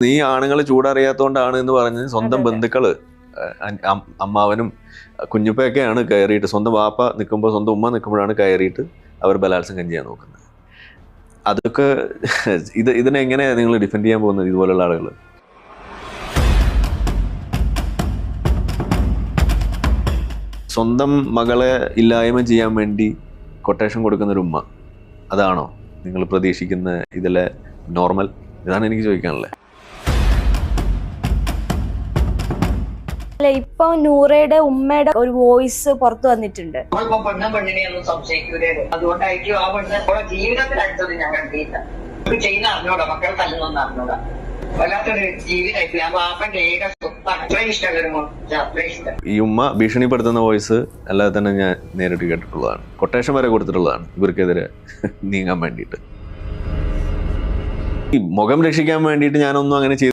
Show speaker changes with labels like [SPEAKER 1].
[SPEAKER 1] നീ ആണുങ്ങൾ ചൂടറിയാത്തോണ്ടാണ് എന്ന് പറഞ്ഞ് സ്വന്തം. ബന്ധുക്കൾ അമ്മാവനും കുഞ്ഞുപ്പയൊക്കെയാണ് കയറിയിട്ട് സ്വന്തം വാപ്പ നിൽക്കുമ്പോൾ സ്വന്തം ഉമ്മ നിൽക്കുമ്പോഴാണ് കയറിയിട്ട് അവർ ബലാത്സംഗം ചെയ്യാൻ നോക്കുന്നത്. അതൊക്കെ ഇത് ഇതിനെ എങ്ങനെയാണ് നിങ്ങൾ ഡിഫെൻഡ് ചെയ്യാൻ പോകുന്നത് ഇതുപോലുള്ള ആളുകൾ സ്വന്തം മകളെ ഇല്ലായ്മ ചെയ്യാൻ വേണ്ടി കൊട്ടേഷൻ കൊടുക്കുന്ന ഒരു ഉമ്മ അതാണോ നിങ്ങൾ പ്രതീക്ഷിക്കുന്ന ഇതിലെ നോർമൽ ഇതാണ് എനിക്ക് ചോദിക്കാനുള്ളത്
[SPEAKER 2] അല്ല ഇപ്പൊ നൂറയുടെ ഉമ്മയുടെ ഒരു വോയിസ് പുറത്തു വന്നിട്ടുണ്ട്.
[SPEAKER 3] നമ്മളിപ്പോ പെണ്ണും പെണ്ണിനെയൊന്നും സംശയിക്കൂലേ? അതുകൊണ്ടായിരിക്കും ആ പെണ്ണ് നമ്മുടെ ജീവിതത്തിൽ അടുത്തത് ഞാൻ കണ്ടില്ല ഇത് ചെയ്യുന്ന അറിഞ്ഞൂടാ മക്കളെ തല്ലുന്നൊന്നും അറിഞ്ഞൂടാ. വല്ലാത്തൊരു ജീവിതമായിട്ട് ഞാൻ പാപ്പന്റെ ഏക സ്വത്താണ് അത്രയും ഇഷ്ടമുള്ളൊരു മോൻ. അത്രയും ഇഷ്ടം.
[SPEAKER 1] ഈ ഉമ്മ ഭീഷണിപ്പെടുത്തുന്ന വോയിസ് അല്ലാതെ തന്നെ ഞാൻ നേരിട്ട് കേട്ടിട്ടുള്ളതാണ്. കൊട്ടേഷൻ വരെ കൊടുത്തിട്ടുള്ളതാണ്. ഇവർക്കെതിരെ നീങ്ങാൻ വേണ്ടിയിട്ട്. ഈ മുഖം രക്ഷിക്കാൻ വേണ്ടിയിട്ട് ഞാനൊന്നും അങ്ങനെ ചെയ്തു